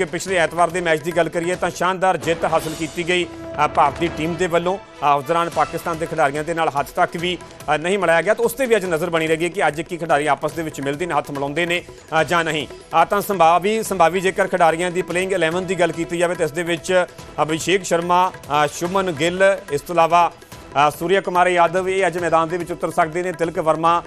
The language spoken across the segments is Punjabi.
ਕਿ ਪਿਛਲੇ ਐਤਵਾਰ ਦੇ ਮੈਚ ਦੀ ਗੱਲ ਕਰੀਏ ਤਾਂ ਸ਼ਾਨਦਾਰ ਜਿੱਤ ਹਾਸਲ ਕੀਤੀ ਗਈ ਭਾਰਤੀ ਟੀਮ ਦੇ ਵੱਲੋਂ। ਉਸ ਦੌਰਾਨ ਪਾਕਿਸਤਾਨ ਦੇ ਖਿਡਾਰੀਆਂ ਦੇ ਨਾਲ ਹੱਥ ਤੱਕ ਵੀ ਨਹੀਂ ਮਿਲਾਇਆ ਗਿਆ। ਤਾਂ ਉਸ ਤੇ ਵੀ ਅੱਜ ਨਜ਼ਰ ਬਣੀ ਰਹੀ ਹੈ ਕਿ ਅੱਜ ਕੀ ਖਿਡਾਰੀ ਆਪਸ ਦੇ ਵਿੱਚ ਮਿਲਦੇ ਨੇ, ਹੱਥ ਮਿਲਾਉਂਦੇ ਨੇ ਜਾਂ ਨਹੀਂ। ਆ ਤਾਂ ਸੰਭਾਵੀ ਸੰਭਾਵੀ ਜੇਕਰ ਖਿਡਾਰੀਆਂ ਦੀ ਪਲੇਇੰਗ 11 ਦੀ ਗੱਲ ਕੀਤੀ ਜਾਵੇ ਤਾਂ ਇਸ ਦੇ ਵਿੱਚ ਅਭਿਸ਼ੇਕ ਸ਼ਰਮਾ ਸ਼ੁਮਨ ਗਿੱਲ, ਇਸ ਤੋਂ ਇਲਾਵਾ ਸੂਰਿਆ ਕੁਮਾਰ ਯਾਦਵ, ਇਹ ਅੱਜ ਮੈਦਾਨ ਦੇ ਵਿੱਚ ਉਤਰ ਸਕਦੇ ਨੇ। ਤਿਲਕ ਵਰਮਾ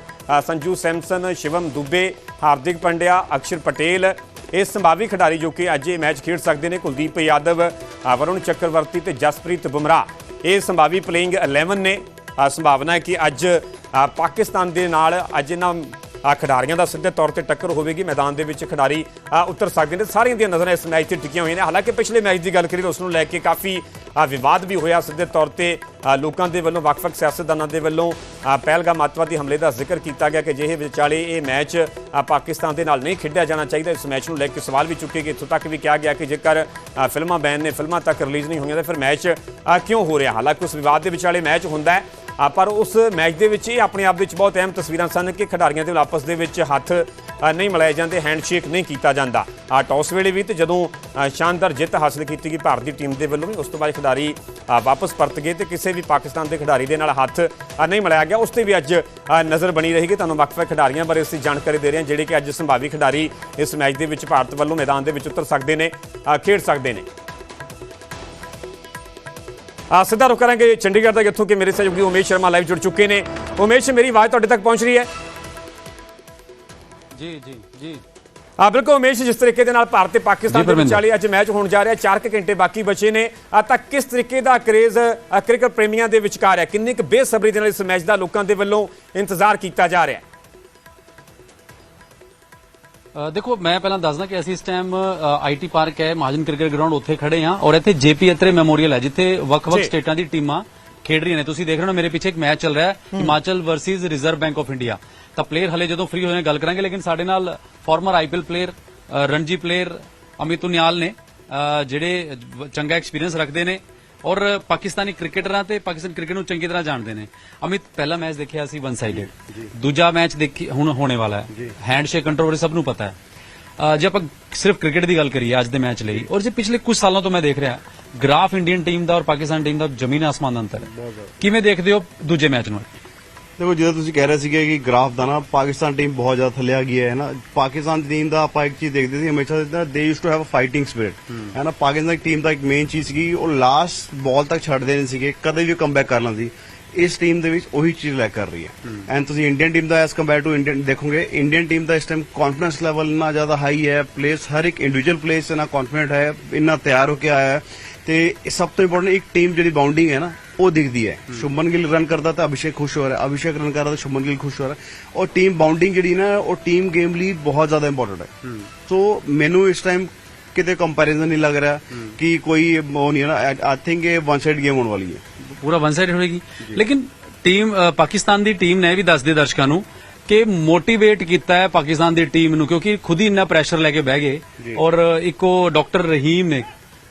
ਸੰਜੂ ਸੈਮਸਨ, ਸ਼ਿਵਮ ਦੁਬੇ, ਹਾਰਦਿਕ ਪੰਡਿਆ, ਅਕਸ਼ਰ ਪਟੇਲ ਇਹ ਸੰਭਾਵੀ ਖਿਡਾਰੀ ਜੋ ਕਿ ਅੱਜ ਇਹ ਮੈਚ ਖੇਡ ਸਕਦੇ ਨੇ, ਕੁਲਦੀਪ ਯਾਦਵ ਵਰੁਣ ਚੱਕਰਵਰਤੀ ਤੇ ਜਸਪ੍ਰੀਤ ਬੁਮਰਾਹ। ਇਹ ਸੰਭਾਵੀ ਪਲੇਇੰਗ 11 ਨੇ। ਸੰਭਾਵਨਾ ਹੈ ਕਿ ਅੱਜ ਪਾਕਿਸਤਾਨ ਦੇ ਨਾਲ ਅੱਜ ਇਹਨਾਂ ਖਿਡਾਰੀਆਂ ਦਾ ਸਿੱਧੇ ਤੌਰ ਤੇ ਟੱਕਰ ਹੋਵੇਗੀ ਮੈਦਾਨ ਦੇ ਵਿੱਚ ਖਿਡਾਰੀ ਉਤਰ ਸਕਦੇ ਨੇ। ਸਾਰੀਆਂ ਦੀਆਂ ਨਜ਼ਰਾਂ ਇਸ ਮੈਚ ਤੇ ਟਿਕੀਆਂ ਹੋਈਆਂ ਨੇ। ਹਾਲਾਂਕਿ ਪਿਛਲੇ ਮੈਚ ਦੀ ਗੱਲ ਕਰੀਏ ਤਾਂ ਉਸ ਨੂੰ ਲੈ ਕੇ ਕਾਫੀ ਵਿਵਾਦ ਵੀ ਹੋਇਆ ਸਿੱਧੇ ਤੌਰ ਤੇ। ਲੋਕਾਂ ਦੇ ਵੱਲੋਂ, ਵੱਖ-ਵੱਖ ਸਿਆਸਤਦਾਨਾਂ ਦੇ ਵੱਲੋਂ ਪਹਿਲਗਾਮ ਅੱਤਵਾਦੀ ਹਮਲੇ ਦਾ ਜ਼ਿਕਰ ਕੀਤਾ ਗਿਆ ਕਿ ਜਿਹੇ ਵਿਚਾਲੇ ਇਹ ਮੈਚ ਪਾਕਿਸਤਾਨ ਦੇ ਨਾਲ ਨਹੀਂ ਖੇਡਿਆ ਜਾਣਾ ਚਾਹੀਦਾ। ਇਸ ਮੈਚ ਨੂੰ ਲੈ ਕੇ ਸਵਾਲ ਵੀ ਚੁੱਕੇ ਗਏ। ਇੱਥੋਂ ਤੱਕ ਵੀ ਕਿਹਾ ਗਿਆ ਕਿ ਜੇਕਰ ਫਿਲਮਾਂ ਬੈਨ ਨੇ, ਫਿਲਮਾਂ ਤੱਕ ਰਿਲੀਜ਼ ਨਹੀਂ ਹੋਈਆਂ ਤਾਂ ਫਿਰ ਮੈਚ ਕਿਉਂ ਹੋ ਰਿਹਾ? ਹਾਲਾਂਕਿ ਉਸ ਵਿਵਾਦ ਦੇ ਵਿਚਾਲੇ ਮੈਚ ਹੁੰਦਾ ਹੈ। ਪਰ ਉਸ ਮੈਚ ਦੇ ਵਿੱਚ ਇਹ ਆਪਣੇ ਆਪ ਵਿੱਚ ਬਹੁਤ ਅਹਿਮ ਤਸਵੀਰਾਂ ਸਨ ਕਿ ਖਿਡਾਰੀਆਂ ਦੇ ਆਪਸ ਦੇ ਵਿੱਚ ਹੱਥ ਨਹੀਂ ਮਿਲਾਏ ਜਾਂਦੇ ਹੈਂਡਸ਼ੇਕ ਨਹੀਂ ਕੀਤਾ ਜਾਂਦਾ। ਆ ਟੌਸ ਵੇਲੇ ਵੀ ਤੇ ਜਦੋਂ ਸ਼ਾਨਦਾਰ ਜਿੱਤ ਹਾਸਲ ਕੀਤੀ ਗਈ ਭਾਰਤ ਦੀ ਟੀਮ ਦੇ ਵੱਲੋਂ ਵੀ, ਉਸ ਤੋਂ ਬਾਅਦ ਖਿਡਾਰੀ ਵਾਪਸ ਪਰਤ ਗਏ ਤੇ ਕਿਸੇ ਵੀ ਪਾਕਿਸਤਾਨ ਦੇ ਖਿਡਾਰੀ ਦੇ ਨਾਲ ਹੱਥ ਨਹੀਂ ਮਿਲਾਇਆ ਗਿਆ। ਉਸ ਤੇ ਵੀ ਅੱਜ ਨਜ਼ਰ ਬਣੀ ਰਹੇਗੀ। ਤੁਹਾਨੂੰ ਵੱਖ-ਵੱਖ ਖਿਡਾਰੀਆਂ ਬਾਰੇ ਅਸੀਂ ਜਾਣਕਾਰੀ ਦੇ ਰਹੇ ਹਾਂ, ਜਿਹੜੇ ਕਿ ਅੱਜ ਸੰਭਾਵੀ ਖਿਡਾਰੀ ਇਸ ਮੈਚ ਦੇ ਵਿੱਚ ਭਾਰਤ ਵੱਲੋਂ ਮੈਦਾਨ ਦੇ ਵਿੱਚ ਉਤਰ ਸਕਦੇ ਨੇ ਖੇਡ ਸਕਦੇ ਨੇ। ਆ ਸਿੱਧਾ ਰੁਕ ਕਰਾਂਗੇ ਚੰਡੀਗੜ੍ਹ ਤੱਕ ਇੱਥੋਂ ਕਿ ਮੇਰੇ ਸਹਿਯੋਗੀ ਉਮੇਸ਼ ਸ਼ਰਮਾ ਲਾਈਵ ਜੁੜ ਚੁੱਕੇ ਨੇ। ਉਮੇਸ਼ ਮੇਰੀ ਆਵਾਜ਼ ਤੁਹਾਡੇ ਤੱਕ ਪਹੁੰਚ ਰਹੀ ਹੈ? ਜੀ ਜੀ ਜੀ। ਆ ਬਿਲਕੁਲ ਉਮੇਸ਼ ਜਿਸ ਤਰੀਕੇ ਦੇ ਨਾਲ ਭਾਰਤ ਤੇ ਪਾਕਿਸਤਾਨ ਦੇ। ਵਿਚਾਲੇ ਅੱਜ ਮੈਚ ਹੋਣ ਜਾ ਰਿਹਾ 4 ਘੰਟੇ ਬਾਕੀ ਬਚੇ ਨੇ। ਆ ਤਾਂ ਕਿਸ ਤਰੀਕੇ ਦਾ ਕਰੇਜ਼ ਕ੍ਰਿਕਟ ਪ੍ਰੇਮੀਆਂ ਦੇ ਵਿਚਕਾਰ ਹੈ? ਕਿੰਨੀ ਕੁ ਬੇਸਬਰੀ ਦੇ ਨਾਲ ਇਸ ਮੈਚ ਦਾ ਲੋਕਾਂ ਦੇ ਵੱਲੋਂ ਇੰਤਜ਼ਾਰ ਕੀਤਾ ਜਾ ਰਿਹਾ ਹੈ? ਦੇਖੋ ਮੈਂ ਪਹਿਲਾਂ ਦੱਸਦਾ ਕਿ ਅਸੀਂ ਇਸ ਟਾਈਮ ਆਈਟੀ ਪਾਰਕ ਹੈ ਮਹਾਜਨ ਕ੍ਰਿਕਟ ਗਰਾਊਂਡ ਉੱਥੇ ਖੜੇ ਹਾਂ ਔਰ ਇੱਥੇ ਜੇਪੀ ਅਤਰੇ ਮੈਮੋਰੀਅਲ ਹੈ ਜਿੱਥੇ ਵੱਖ-ਵੱਖ। ਸਟੇਟਾਂ ਦੀ ਟੀਮਾਂ ਖੇਡ ਰਹੀਆਂ ਨੇ। ਤੁਸੀਂ ਦੇਖ ਰਹੇ ਹੋ ਮੇਰੇ ਪਿੱਛੇ ਇੱਕ ਮੈਚ ਚੱਲ ਰਿਹਾ ਹੈ Himachal versus Reserve Bank of India ਤਾਂ ਪਲੇਅਰ ਹਲੇ ਜਦੋਂ ਫ੍ਰੀ ਹੋਏ ਨੇ ਗੱਲ ਕਰਾਂਗੇ ਲੇਕਿਨ ਸਾਡੇ ਨਾਲ former IPL player Ranji player Amit Uniyal ਨੇ ਜਿਹੜੇ ਚੰਗਾ ਐਕਸਪੀਰੀਅੰਸ ਰੱਖਦੇ ਨੇ। ਔਰ ਪਾਕਿਸਤਾਨੀ ਕ੍ਰਿਕਟਰਾਂ ਤੇ ਪਾਕਿਸਤਾਨ ਕ੍ਰਿਕਟ ਨੂੰ ਚੰਗੀ ਤਰ੍ਹਾਂ ਜਾਣਦੇ ਨੇ। ਅਮਿਤ ਪਹਿਲਾ ਮੈਚ ਦੇਖਿਆ ਸੀ ਵਨ ਸਾਈਡਡ ਦੂਜਾ ਮੈਚ ਦੇਖੀ ਹੁਣ ਹੋਣੇ ਵਾਲਾ ਹੈ। ਹੈਂਡਸ਼ੇਕ ਕੰਟਰੋਵਰਸੀ ਸਭ ਨੂੰ ਪਤਾ ਹੈ। ਜੇ ਆਪਾਂ ਸਿਰਫ ਕ੍ਰਿਕਟ ਦੀ ਗੱਲ ਕਰੀਏ ਅੱਜ ਦੇ ਮੈਚ ਲਈ ਔਰ ਜੇ ਪਿਛਲੇ ਕੁਝ ਸਾਲਾਂ ਤੋਂ ਮੈਂ ਦੇਖ ਰਿਹਾ ਗ੍ਰਾਫ ਇੰਡੀਅਨ ਟੀਮ ਦਾ ਔਰ ਪਾਕਿਸਤਾਨ ਟੀਮ ਦਾ ਜ਼ਮੀਨ ਆਸਮਾਨ ਦਾ ਅੰਤਰ ਹੈ। ਕਿਵੇਂ ਦੇਖਦੇ ਹੋ ਦੂਜੇ ਮੈਚ ਨੂੰ? ਦੇਖੋ ਜਦੋਂ ਤੁਸੀਂ ਕਹਿ ਰਹੇ ਸੀਗੇ ਕਿ ਗ੍ਰਾਫ ਦਾ ਨਾ ਪਾਕਿਸਤਾਨ ਟੀਮ ਬਹੁਤ ਜ਼ਿਆਦਾ ਥੱਲੇ ਆ ਗਈ ਹੈ ਨਾ? ਪਾਕਿਸਤਾਨ ਦੀ ਟੀਮ ਦਾ ਆਪਾਂ ਇੱਕ ਚੀਜ਼ ਦੇਖਦੇ ਸੀ ਹਮੇਸ਼ਾ ਦਾ used to have a fighting spirit ਹੈ। ਨਾ? ਪਾਕਿਸਤਾਨ ਦੀ ਟੀਮ ਦਾ ਇੱਕ ਮੇਨ ਚੀਜ਼ ਸੀਗੀ ਉਹ ਲਾਸਟ ਬਾਲ ਤੱਕ ਛੱਡਦੇ ਨਹੀਂ ਸੀਗੇ ਕਦੇ ਵੀ ਕਮਬੈਕ ਕਰਨਾ ਸੀ ਇਸ ਟੀਮ ਦੇ ਵਿੱਚ ਉਹੀ ਚੀਜ਼ ਲੈ ਕਰ ਰਹੀ ਹੈ। ਐਂਡ ਤੁਸੀਂ ਇੰਡੀਅਨ ਟੀਮ ਦਾ ਐਸ ਕੰਪੇਅਰ ਟੂ ਇੰਡੀਅਨ ਦੇਖੋਗੇ ਇੰਡੀਅਨ ਟੀਮ ਦਾ ਇਸ ਟਾਈਮ ਕੌਨਫੀਡੈਂਸ ਲੈਵਲ ਇੰਨਾ ਜ਼ਿਆਦਾ ਹਾਈ ਹੈ ਪਲੇਸ ਹਰ ਇੱਕ ਇੰਡੀਵਿਜੂਅਲ ਪਲੇਸ ਇੰਨਾ ਕੌਨਫੀਡੈਂਟ ਹੈ ਇੰਨਾ ਤਿਆਰ ਹੋ ਕੇ ਆਇਆ ਹੈ। ਤੇ ਸਭ ਤੋਂ ਇੰਪੋਰਟੈਂਟ ਇੱਕ ਟੀਮ ਜਿਹੜੀ ਬਾਉਂਡਿੰਗ ਹੈ ਨਾ ਉਹ ਦਿਖਦੀ ਹੈ। ਸ਼ੁਭਮਨ ਗਿੱਲ ਰਨ ਕਰਦਾ ਤਾਂ ਅਭਿਸ਼ੇਕ ਖੁਸ਼ ਹੋ ਰਿਹਾ। ਅਭਿਸ਼ੇਕ ਰਨ ਕਰਦਾ ਤਾਂ ਸ਼ੁਭਮਨ ਗਿੱਲ ਖੁਸ਼ ਹੋ ਰਿਹਾ। ਔਰ ਟੀਮ ਬਾਉਂਡਿੰਗ ਜਿਹੜੀ ਨਾ ਉਹ ਟੀਮ ਗੇਮ ਲਈ ਬਹੁਤ ਜ਼ਿਆਦਾ ਇੰਪੋਰਟੈਂਟ ਹੈ। ਸੋ ਮੈਨੂੰ ਇਸ ਟਾਈਮ ਕਿਤੇ ਕੰਪੈਰੀਜ਼ਨ ਨਹੀਂ ਲੱਗ ਰਿਹਾ ਕਿ ਕੋਈ ਉਹ ਨਹੀਂ ਹੈ ਨਾ। ਆਈ ਥਿੰਕ ਇਹ ਵਨ ਸਾਈਡ ਗੇਮ ਹੋਣ ਵਾਲੀ ਹੈ। ਪੂਰਾ ਵਨ ਸਾਈਡ ਹੋਏਗੀ। ਲੇਕਿਨ ਟੀਮ ਪਾਕਿਸਤਾਨ ਦੀ ਟੀਮ ਨੇ ਵੀ ਦੱਸ ਦੇ ਦਰਸ਼ਕਾਂ ਨੂੰ ਕਿ ਮੋਟੀਵੇਟ ਕੀਤਾ ਹੈ ਪਾਕਿਸਤਾਨ ਦੀ ਟੀਮ ਨੂੰ ਕਿਉਂਕਿ ਖੁਦ ਹੀ ਇੰਨਾ ਪ੍ਰੈਸ਼ਰ ਲੈ ਕੇ ਬਹਿ ਗਏ। ਔਰ ਇੱਕ ਡਾਕਟਰ ਰਹੀਮ ਨੇ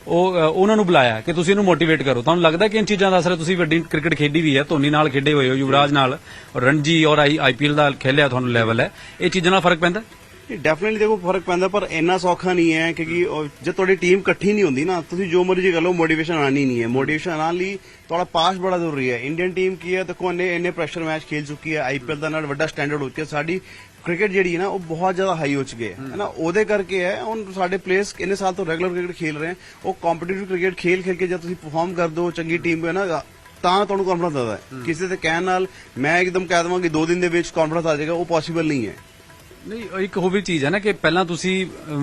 ਉਹ ਉਹਨਾਂ ਨੂੰ ਬੁਲਾਇਆ ਕਿ ਤੁਸੀਂ ਇਹਨੂੰ ਮੋਟੀਵੇਟ ਕਰੋ। ਤੁਹਾਨੂੰ ਲੱਗਦਾ ਕਿ ਇਨ ਚੀਜ਼ਾਂ ਦਾ ਅਸਰ ਤੁਸੀਂ ਵੱਡੀ ਕ੍ਰਿਕਟ ਖੇਡੀ ਵੀ ਹੈ, ਧੋਨੀ ਨਾਲ ਖੇਡੇ ਹੋਏ ਹੋ, ਯੁਵਰਾਜ ਨਾਲ ਔਰ ਰਣਜੀ ਔਰ ਆਈਪੀਐਲ ਦਾ ਖੇਲਿਆ ਤੁਹਾਨੂੰ ਲੈਵਲ ਹੈ। ਇਹ ਚੀਜ਼ਾਂ ਨਾਲ ਫ਼ਰਕ ਪੈਂਦਾ? ਡੈਫੀਨਿਟਲੀ ਦੇਖੋ ਫ਼ਰਕ ਪੈਂਦਾ ਪਰ ਇੰਨਾ ਸੌਖਾ ਨਹੀਂ ਹੈ ਕਿਉਂਕਿ ਜੇ ਤੁਹਾਡੀ ਟੀਮ ਇਕੱਠੀ ਨਹੀਂ ਹੁੰਦੀ ਨਾ ਤੁਸੀਂ ਜੋ ਮਰਜ਼ੀ ਕਰ ਲਓ ਮੋਟੀਵੇਸ਼ਨ ਆਣੀ ਨਹੀਂ ਹੈ। ਮੋਟੀਵੇਸ਼ਨ ਆਉਣ ਲਈ ਤੁਹਾਡਾ ਪਾਸ ਬੜਾ ਜ਼ਰੂਰੀ ਹੈ। ਇੰਡੀਅਨ ਟੀਮ ਕੀ ਹੈ ਦੇਖੋ ਇੰਨੇ ਇੰਨੇ ਪ੍ਰੈਸ਼ਰ ਮੈਚ ਖੇਲ ਚੁੱਕੀ ਹੈ ਆਈਪੀਐਲ ਦਾ ਨਾਲ ਵੱਡਾ ਸਟੈਂਡਰਡ ਹੋ। ਚੁੱਕਿਆ ਸਾਡੀ ਕ੍ਰਿਕਟ ਜਿਹੜੀ ਹੈ ਨਾ ਉਹ ਬਹੁਤ ਜ਼ਿਆਦਾ ਹਾਈ ਹੋ ਚੁੱਕੀ ਹੈ। ਨਾ ਉਹਦੇ ਕਰਕੇ ਹੈ ਹੁਣ ਸਾਡੇ ਪਲੇਅਰਸ ਇੰਨੇ ਸਾਲ ਤੋਂ ਰੈਗੂਲਰ ਕ੍ਰਿਕਟ ਖੇਲ ਰਹੇ ਹੈ। ਉਹ ਕੰਪੀਟੀਟਿਵ ਕ੍ਰਿਕਟ ਖੇਲ ਖੇਲ ਕੇ ਜਦ ਤੁਸੀਂ ਪਰਫਾਰਮ ਕਰ ਦੋ ਚੰਗੀ ਟੀਮ ਹੈ ਨਾ ਤਾਂ ਤੁਹਾਨੂੰ ਕੰਫੀਡੈਂਸ ਆਉਂਦਾ ਹੈ। ਕਿਸੇ ਤੇ ਕਹਿਣ ਨਾਲ ਮੈਂ ਇੱਕਦਮ ਕਹਿ ਦਵਾਂ ਕਿ ਦੋ ਦਿਨ ਦੇ ਵਿੱਚ ਕੰਫੀਡੈਂਸ ਆ ਜਾਏਗਾ ਉਹ ਪੋਸੀਬਲ ਨਹੀਂ ਹੈ। ਨਹੀਂ ਉਹ ਇੱਕ ਹੋਰ ਵੀ ਚੀਜ਼ ਹੈ ਨਾ ਕਿ ਪਹਿਲਾਂ ਤੁਸੀਂ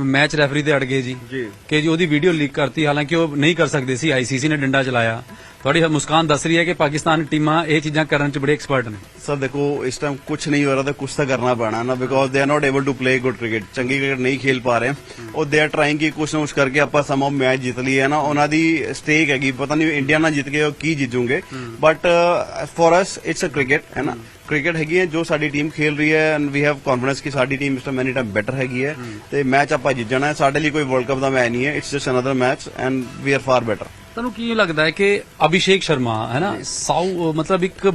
ਮੈਚ ਰੈਫਰੀ ਤੇ ਅੜ ਗਏ ਜੀ ਜੀ। ਕਿ ਜੀ ਉਹਦੀ ਵੀਡੀਓ ਲੀਕ ਕਰਤੀ ਹਾਲਾਂਕਿ ਉਹ ਨਹੀਂ ਕਰ ਸਕਦੇ ਸੀ ਆਈਸੀਸੀ ਨੇ ਡੰਡਾ ਚਲਾਇਆ ਤੁਹਾਡੀ ਮੁਸਕਾਨ ਦੱਸ ਰਹੀ ਹੈ ਕਿ ਪਾਕਿਸਤਾਨ ਟੀਮਾਂ ਇਹ ਚੀਜ਼ਾਂ ਕਰਨ 'ਚ ਬੜੇ ਐਕਸਪਰਟ ਨੇ। ਸਰ, ਦੇਖੋ, ਇਸ ਟਾਈਮ ਕੁਝ ਨਹੀਂ ਹੋ ਰਿਹਾ ਤਾਂ ਕੁਝ ਤਾਂ ਕਰਨਾ ਪੈਣਾ ਨਾ because they are not able to play good cricket ਚੰਗੀ ਕ੍ਰਿਕਟ ਨਹੀਂ ਖੇਲ ਪਾ ਰਹੇ। ਉਹ ਦੇ ਆਰ ਟਰਾਈਂਗ ਕਿ ਕੁਝ ਨਾ ਕੁਝ ਕਰਕੇ ਆਪਾਂ ਸਮਾਂ ਮੈਚ ਜਿੱਤ ਲਈਏ ਨਾ? ਉਹਨਾਂ ਦੀ ਸਟੇਕ ਹੈਗੀ। ਪਤਾ ਨਹੀਂ ਇੰਡੀਆ ਨਾਲ ਜਿੱਤ ਕੇ ਉਹ ਕੀ ਜਿੱਤੂਗੇ। But for us it's a cricket ਹੈ ਨਾ? ਕ੍ਰਿਕਟ ਹੈਗੀ ਹੈ ਜੋ ਸਾਡੀ ਟੀਮ ਖੇਲ ਰਹੀ ਹੈ ਐਂਡ ਵੀ ਹੈਵ ਕੌਨਫੀਡੈਂਸ ਕਿ ਸਾਡੀ ਟੀਮ ਇਸ ਟਾਈਮ ਮੈਨੀ ਟਾਈਮ ਬੈਟਰ ਹੈਗੀ ਹੈ। ਤੇ ਮੈਚ ਆਪਾਂ ਜਿੱਤ ਜਾਣਾ ਹੈ। ਸਾਡੇ ਲਈ ਕੋਈ ਵਰਲਡ ਕੱਪ ਦਾ ਮੈਚ ਨਹੀਂ ਹੈ। It's just another match and we are far better ਤੁਹਾਨੂੰ ਕੀ ਲੱਗਦਾ ਹੈ ਕਿ ਅਭਿਸ਼ੇਕ ਸ਼ਰਮਾ ਹੈ ਨਾ ਸਾਊ ਮਤਲਬ ਇੱਕ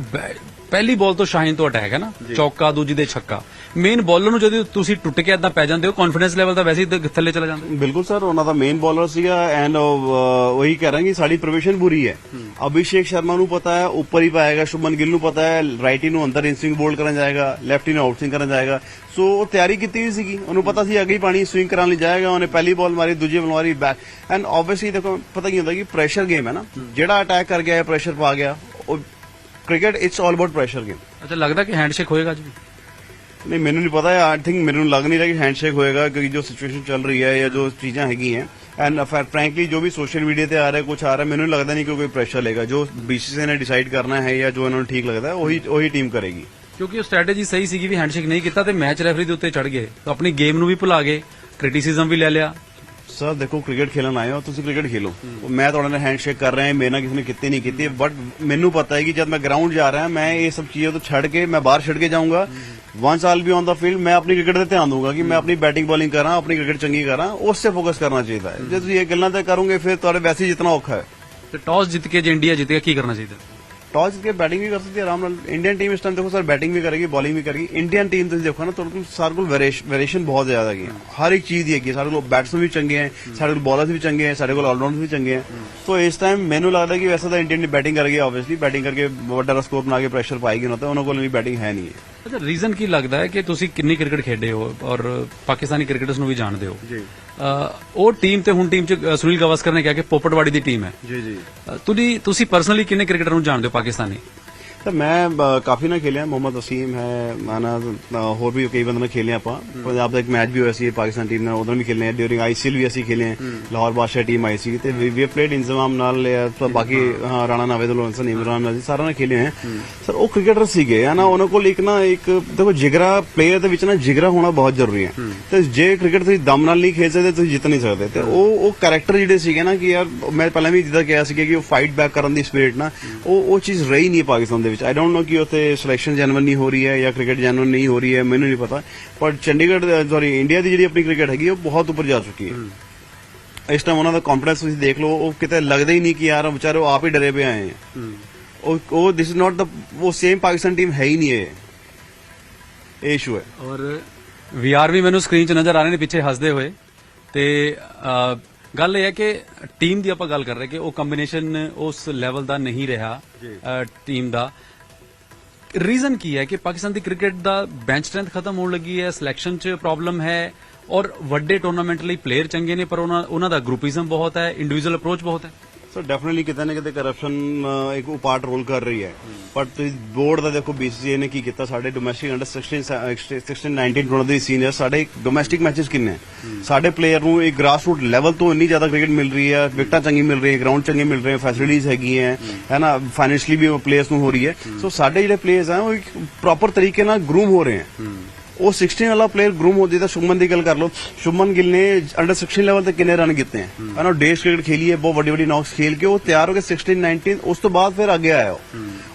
ਪਹਿਲੀ ਬਾਲ ਤੋਂ ਸ਼ਾਹੀਨ ਤੋਂ ਅਟੈਕ ਹੈ ਨਾ ਚੌਕਾ ਦੂਜੀ ਦੇ ਛੱਕਾ। ਮੇਨ ਬੋਲਰ ਨੂੰ ਜਦੋਂ ਤੁਸੀਂ ਟੁੱਟ ਕੇ ਇਦਾਂ ਪੈ ਜਾਂਦੇ ਹੋ ਕੌਨਫੀਡੈਂਸ ਲੈਵਲ ਤਾਂ ਵੈਸੇ ਹੀ ਥੱਲੇ ਚਲਾ ਜਾਂਦਾ ਬਿਲਕੁਲ ਸਰ ਉਹਨਾਂ ਦਾ ਮੇਨ ਬੋਲਰ ਸੀਗਾ ਐਂਡ ਉਹੀ ਕਹਿ ਰਾਂਗੇ ਸਾਡੀ ਪ੍ਰੋਵੀਜ਼ਨ ਬੁਰੀ ਹੈ। ਅਭਿਸ਼ੇਕ ਸ਼ਰਮਾ ਨੂੰ ਪਤਾ ਹੈ ਉੱਪਰ ਹੀ ਪਾਏਗਾ ਸ਼ੁਭਮਨ ਗਿੱਲ ਨੂੰ ਪਤਾ ਹੈ ਰਾਈਟੀ ਨੂੰ ਅੰਦਰ ਇਨਸਵਿੰਗ ਬੋਲਡ ਕਰਨ ਜਾਏਗਾ ਲੈਫਟੀ ਨੂੰ ਆਊਟਸਵਿੰਗ ਕਰਨ ਜਾਏਗਾ। ਸੋ ਉਹ ਤਿਆਰੀ ਕੀਤੀ ਹੋਈ ਸੀਗੀ। ਉਹਨੂੰ ਪਤਾ ਸੀ ਅੱਗੇ ਹੀ ਪਾਣੀ ਸਵਿੰਗ ਕਰਾਉਣ ਲਈ ਜਾਏਗਾ ਉਹਨੇ ਪਹਿਲੀ ਬਾਲ ਮਾਰੀ ਦੂਜੀ ਬਾਲ ਮਾਰੀ ਬੈਕ ਐਂਡ ਆਬਵੀਅਸਲੀ ਦੇਖੋ ਪਤਾ ਕੀ ਹੁੰਦਾ ਕਿ ਪ੍ਰੈਸ਼ਰ ਗੇਮ ਹੈ ਨਾ। ਜਿਹੜਾ ਅਟੈਕ ਕਰ ਗਿਆ ਪ੍ਰੈਸ਼ਰ ਪਾ ਗਿਆ ਉਹ cricket it's all about pressure game ਅੱਛਾ ਲੱਗਦਾ ਕਿ ਹੈਂਡਸ਼ੇਕ ਹੋਏਗਾ ਅੱਜ ਵੀ? ਨਹੀਂ, ਮੈਨੂੰ ਨਹੀਂ ਪਤਾ ਆਈ ਥਿੰਕ ਮੈਨੂੰ ਲੱਗ ਨਹੀਂ ਰਿਹਾ ਕਿ ਹੈਂਡਸ਼ੇਕ ਹੋਏਗਾ, ਕਿਉਂਕਿ ਜੋ ਸਿਚੁਏਸ਼ਨ ਚੱਲ ਰਹੀ ਹੈ ਜਾਂ ਜੋ ਚੀਜ਼ਾਂ ਹੈਗੀਆਂ ਐਂਡ ਫ੍ਰੈਂਕਲੀ ਜੋ ਵੀ ਸੋਸ਼ਲ ਮੀਡੀਆ ਤੇ ਆ ਰਿਹਾ ਕੁਝ ਆ ਰਿਹਾ, ਮੈਨੂੰ ਲੱਗਦਾ ਨਹੀਂ ਕਿ ਕੋਈ ਪ੍ਰੈਸ਼ਰ ਲੇਗਾ ਜੋ ਬੀਸੀਸੀਆਈ ਨੇ ਡਿਸਾਈਡ ਕਰਨਾ ਹੈ ਜਾਂ ਜੋ ਇਹਨਾਂ ਨੂੰ ਠੀਕ ਲੱਗਦਾ, ਉਹੀ ਉਹੀ ਟੀਮ ਕਰੇਗੀ। ਕਿਉਂਕਿ ਉਹ ਸਟ੍ਰੈਟਜੀ ਸਹੀ ਸੀਗੀ ਵੀ ਹੈਂਡਸ਼ੇਕ ਨਹੀਂ ਕੀਤਾ ਤੇ ਮੈਚ ਰੈਫਰੀ ਦੇ ਉੱਤੇ ਚੜ ਗਏ। ਆਪਣੀ ਗੇਮ ਨੂੰ ਵੀ ਭੁਲਾ ਗਏ ਕ੍ਰਿਟਿਸਿਜ਼ਮ ਵੀ ਲੈ ਲਿਆ। ਸਰ, ਦੇਖੋ, ਕ੍ਰਿਕਟ ਖੇਲਣ ਆਏ ਹੋ, ਤੁਸੀਂ ਕ੍ਰਿਕਟ ਖੇਲੋ। ਮੈਂ ਤੁਹਾਡੇ ਨਾਲ ਹੈਂਡਸ਼ੇਕ ਕਰ ਰਿਹਾ ਮੇਰੇ ਨਾਲ ਕਿਸੇ ਨੇ ਕੀਤੀ ਨਹੀਂ ਕੀਤੀ ਬਟ ਮੈਨੂੰ ਪਤਾ ਹੈ ਕਿ ਜਦ ਮੈਂ ਗਰਾਊਂਡ ਜਾ ਰਿਹਾ, ਮੈਂ ਇਹ ਸਭ ਚੀਜ਼ਾਂ ਤੋਂ ਛੱਡ ਕੇ, ਮੈਂ ਬਾਹਰ ਛੱਡ ਕੇ ਜਾਊਂਗਾ। Once all be on the field ਮੈਂ ਆਪਣੀ ਕ੍ਰਿਕਟ ਤੇ ਧਿਆਨ ਦੂੰਗਾ ਕਿ ਮੈਂ ਆਪਣੀ ਬੈਟਿੰਗ ਬੋਲਿੰਗ ਕਰਾਂ, ਆਪਣੀ ਕ੍ਰਿਕਟ ਚੰਗੀ ਕਰਾਂ, ਉਸ ਤੇ ਫੋਕਸ ਕਰਨਾ ਚਾਹੀਦਾ ਹੈ। ਜੇ ਤੁਸੀਂ ਇਹ ਗੱਲਾਂ ਤੇ ਕਰੋਗੇ, ਫਿਰ ਤੁਹਾਡੇ ਵੈਸੇ ਹੀ ਜਿਤਨਾ ਔਖਾ ਹੈ। ਤੇ ਟਾਸ ਜਿੱਤ ਕੇ ਜੇ ਇੰਡੀਆ ਜਿੱਤ ਕੀ ਕਰਨਾ ਚਾਹੀਦਾ? ਟਾਸ ਜਿੱਤ ਕੇ ਬੈਟਿੰਗ ਵੀ ਕਰ ਸਕਦੀ ਹੈ ਆਰਾਮ ਨਾਲ ਇੰਡੀਅਨ ਟੀਮ ਇਸ ਟਾਈਮ ਦੇਖੋ ਸਰ ਬੈਟਿੰਗ ਵੀ ਕਰੇਗੀ ਬੋਲਿੰਗ ਵੀ ਕਰੇਗੀ ਇੰਡੀਅਨ ਟੀਮ ਤੁਸੀਂ ਦੇਖੋ ਨਾ ਤੁਹਾਡੇ ਕੋਲ ਸਾਰੇ ਕੋਲ ਵੇਰੀਏਸ਼ਨ ਬਹੁਤ ਜ਼ਿਆਦਾ ਹੈਗੀ ਹੈ। ਹਰ ਇੱਕ ਚੀਜ਼ ਦੀ ਹੈਗੀ ਸਾਡੇ ਕੋਲ ਬੈਟਸਮੈਨ ਵੀ ਚੰਗੇ ਹੈ ਸਾਡੇ ਕੋਲ ਬੋਲਰਸ ਵੀ ਚੰਗੇ ਹੈ ਸਾਡੇ ਕੋਲ ਆਲਰਾਊਂਡਰਸ ਵੀ ਚੰਗੇ ਹੈ ਸੋ ਇਸ ਟਾਈਮ ਮੈਨੂੰ ਲੱਗਦਾ ਕਿ ਵੈਸੇ ਤਾਂ ਇੰਡੀਅਨ ਦੀ ਬੈਟਿੰਗ ਕਰੇਗੀ ਆਬਵੀਅਸਲੀ ਬੈਟਿੰਗ ਕਰਕੇ ਵੱਡਾ ਸਕੋਰ ਬਣਾ ਕੇ ਪ੍ਰੈਸ਼ਰ ਪਾਏਗੀ ਉਹਨਾਂ ਤੇ ਉਹਨਾਂ ਕੋਲ ਵੀ ਬੈਟਿੰਗ ਹੈ ਨਹੀਂ ਹੈ ਅੱਛਾ ਰੀਜ਼ਨ ਕੀ ਲੱਗਦਾ ਹੈ ਕਿ ਤੁਸੀਂ ਕਿੰਨੀ ਕ੍ਰਿਕਟ ਖੇਡੇ ਹੋ ਔਰ ਪਾਕਿਸਤਾਨੀ ਕ੍ਰਿਕਟਰਸ ਨੂੰ ਵੀ ਜਾਣਦੇ ਹੋ? ਜੀ। ਉਹ ਟੀਮ ਤੇ ਹੁਣ ਟੀਮ ਚ ਸੁਨੀਲ ਗਵਾਸਕਰ ਨੇ ਕਿਹਾ ਕਿ ਪੋਪਟਵਾੜੀ ਦੀ ਟੀਮ ਹੈ। ਜੀ ਜੀ। ਤੁਸੀਂ ਪਰਸਨਲੀ ਕਿੰਨੇ ਕ੍ਰਿਕਟਰ ਨੂੰ ਜਾਣਦੇ ਹੋ ਪਾਕਿਸਤਾਨੀ? ਤਾਂ ਮੈਂ ਅ, ਕਾਫੀ ਨਾ ਖੇਲਿਆ ਮੁਹੰਮਦ ਵਸੀਮ ਹੈ ਮਾਨਾ ਅ, ਹੋਰ ਵੀ ਕਈ ਬੰਦੇ ਨਾਲ ਖੇਲੇ ਆਪਾਂ। ਪੰਜਾਬ ਦਾ ਇੱਕ ਮੈਚ ਵੀ ਹੋਇਆ ਸੀ ਪਾਕਿਸਤਾਨ ਟੀਮ ਨਾਲ ਉਦੋਂ ਵੀ ਖੇਲੇ ਡਿਊਰਿੰਗ ਆਈਸੀਐਲ ਵੀ ਅਸੀਂ ਖੇਲੇ ਹਾਂ। ਲਾਹੌਰ ਬਾਦਸ਼ਾਹ ਟੀਮ ਆਈ ਸੀ। ਤੇ ਵੀ ਵੀ ਪਲੇਡ ਇੰਜ਼ਮਾਮ ਨਾਲ ਤਾਂ ਬਾਕੀ ਹਾਂ ਰਾਣਾ ਨਾਵੇਦੁਲ ਹਸਨ ਇਮਰਾਨ ਨਾਲ ਸਾਰਿਆਂ ਨਾਲ ਖੇਲੇ ਹੈ। ਸਰ ਉਹ ਕ੍ਰਿਕਟਰ ਸੀਗੇ ਹਨਾ ਉਹਨਾਂ ਕੋਲ ਇੱਕ ਨਾ ਇੱਕ ਦੇਖੋ ਜਿਗਰਾ ਪਲੇਅਰ ਦੇ ਵਿੱਚ ਨਾ ਜਿਗਰਾ ਹੋਣਾ ਬਹੁਤ ਜ਼ਰੂਰੀ ਹੈ। ਤੇ ਜੇ ਕ੍ਰਿਕਟ ਤੁਸੀਂ ਦਮ ਨਾਲ ਨਹੀਂ ਖੇਡ ਸਕਦੇ ਤੁਸੀਂ ਜਿੱਤ ਨਹੀਂ ਸਕਦੇ। ਤੇ ਉਹ ਉਹ ਕੈਰੈਕਟਰ ਜਿਹੜੇ ਸੀਗੇ ਨਾ ਕਿ ਯਾਰ ਮੈਂ ਪਹਿਲਾਂ ਵੀ ਜਿੱਦਾਂ ਕਿਹਾ ਸੀਗਾ ਕਿ ਉਹ ਫਾਈਟ ਬੈਕ ਕਰਨ ਦੀ ਸਪਿਰਿਟ ਨਾ ਉਹ ਉਹ ਚੀਜ਼ ਰਹੀ ਨਹੀਂ ਪਾਕਿਸਤਾਨ ਦੇ ਵਿੱਚ ਆਈ ਡੋਨਟ ਨੋ ਕਿ ਉੱਥੇ ਸਿਲੈਕਸ਼ਨ ਜੈਨੂਇਨ ਨਹੀਂ ਹੋ ਰਹੀ ਹੈ ਜਾਂ ਕ੍ਰਿਕਟ ਜੈਨੂਇਨ ਨਹੀਂ ਹੋ ਰਹੀ ਹੈ ਮੈਨੂੰ ਨਹੀਂ ਪਤਾ। ਪਰ ਚੰਡੀਗੜ੍ਹ ਸੌਰੀ ਇੰਡੀਆ ਦੀ ਜਿਹੜੀ ਆਪਣੀ ਕ੍ਰਿਕਟ ਹੈਗੀ ਉਹ ਬਹੁਤ ਉੱਪਰ ਜਾ ਚੁੱਕੀ ਹੈ। ਇਸ ਟਾਈਮ ਉਹਨਾਂ ਦਾ ਕੰਫੀਡੈਂਸ ਤੁਸੀਂ ਦੇਖ ਲਓ ਉਹ ਕਿਤੇ ਲੱਗਦਾ ਹੀ ਨਹੀਂ ਕਿ ਯਾਰ ਵਿਚਾਰੇ ਉਹ ਆਪ ਹੀ ਡਰੇ ਪਏ ਆਏ ਉਹ ਉਹ ਦਿਸ ਇਜ਼ ਨਾਟ ਦਾ ਉਹ ਸੇਮ ਪਾਕਿਸਤਾਨ ਟੀਮ ਹੈ ਹੀ ਨਹੀਂ ਇਹ। ਇਹ ਇਸ਼ੂ ਹੈ। ਔਰ ਵੀਆਰ ਵੀ ਮੈਨੂੰ ਸਕਰੀਨ 'ਚ ਨਜ਼ਰ ਆ ਰਹੇ ਨੇ ਪਿੱਛੇ ਹੱਸਦੇ ਹੋਏ। ਤੇ ਗੱਲ ਇਹ ਹੈ ਕਿ ਟੀਮ ਦੀ ਆਪਾਂ ਗੱਲ ਕਰ ਰਹੇ ਕਿ ਉਹ ਕੰਬੀਨੇਸ਼ਨ ਉਸ ਲੈਵਲ ਦਾ ਨਹੀਂ ਰਿਹਾ ਟੀਮ ਦਾ। ਰੀਜ਼ਨ ਕੀ ਹੈ ਕਿ ਪਾਕਿਸਤਾਨ ਦੀ ਕ੍ਰਿਕਟ ਦਾ ਬੈਂਚ ਸਟਰੈਂਥ ਖਤਮ ਹੋਣ ਲੱਗੀ ਹੈ ਸਿਲੈਕਸ਼ਨ 'ਚ ਪ੍ਰੋਬਲਮ ਹੈ ਔਰ ਵੱਡੇ ਟੂਰਨਾਮੈਂਟ ਲਈ ਪਲੇਅਰ ਚੰਗੇ ਨੇ ਪਰ ਉਹਨਾਂ ਦਾ ਗਰੁੱਪਿਜ਼ਮ ਬਹੁਤ ਹੈ ਇੰਡੀਵਿਜੂਅਲ ਅਪਰੋਚ ਬਹੁਤ ਹੈ। ਸੋ ਡੈਫੀਨਿਟਲੀ ਕਿਤੇ ਨਾ ਕਿਤੇ ਕਰਪਸ਼ਨ ਇੱਕ ਪਾਰਟ ਰੋਲ ਕਰ ਰਹੀ ਹੈ। ਪਰ ਤੁਸੀਂ ਬੋਰਡ ਦਾ ਦੇਖੋ BCCI ਨੇ ਕੀ ਕੀਤਾ? ਸਾਡੇ ਡੋਮੈਸਟਿਕ ਅੰਡਰ 16 16 19 ਟੂਰਨਾਮੈਂਟ ਦੇ ਸੀਨੀਅਰ ਸਾਡੇ ਡੋਮੈਸਟਿਕ ਮੈਚਸ ਕਿੰਨੇ ਸਾਡੇ ਪਲੇਅਰ ਨੂੰ ਇੱਕ ਗ੍ਰਾਸ ਲੈਵਲ ਤੋਂ ਇੰਨੀ ਜ਼ਿਆਦਾ ਕ੍ਰਿਕਟ ਮਿਲ ਰਹੀ ਹੈ ਵਿਕਟਾਂ ਚੰਗੀ ਮਿਲ ਰਹੀ ਹੈ ਗਰਾਊਂਡ ਚੰਗੇ ਮਿਲ ਰਹੇ ਹੈ ਫੈਸਿਲਿਟੀਜ਼ ਹੈਗੀਆਂ ਹੈ ਨਾ? ਫਾਈਨੈਂਸ਼ਲੀ ਵੀ ਪਲੇਅਰਸ ਨੂੰ ਹੋ ਰਹੀ ਹੈ। ਸੋ ਸਾਡੇ ਜਿਹੜੇ ਪਲੇਅਰਸ ਆ, ਉਹ ਇੱਕ ਪ੍ਰੋਪਰ ਤਰੀਕੇ ਨਾਲ ਗਰੂਮ ਹੋ ਰਹੇ ਹੈ। ਉਹ 16 ਵਾਲਾ ਪਲੇਅਰ ਗਰੂਮ ਹੋ ਜਿੱਦਾਂ ਸ਼ੁਭਮਨ ਦੀ ਗੱਲ ਕਰ ਲਓ। ਸ਼ੁਭਮਨ ਗਿੱਲ ਨੇ ਅੰਡਰ 16 ਲੈਵਲ ਤੇ ਕਿੰਨੇ ਰਨ ਕੀਤੇ ਹੈ? ਹਨਾ ਡੇਸ ਕ੍ਰਿਕਟ ਖੇਲੀ ਹੈ ਬਹੁਤ ਵੱਡੀ ਵੱਡੀ ਨੌਕਸ ਖੇਲ ਕੇ ਉਹ ਤਿਆਰ ਹੋ ਕੇ 16 19 ਉਸ ਤੋਂ ਬਾਅਦ ਫਿਰ ਅੱਗੇ ਆਇਆ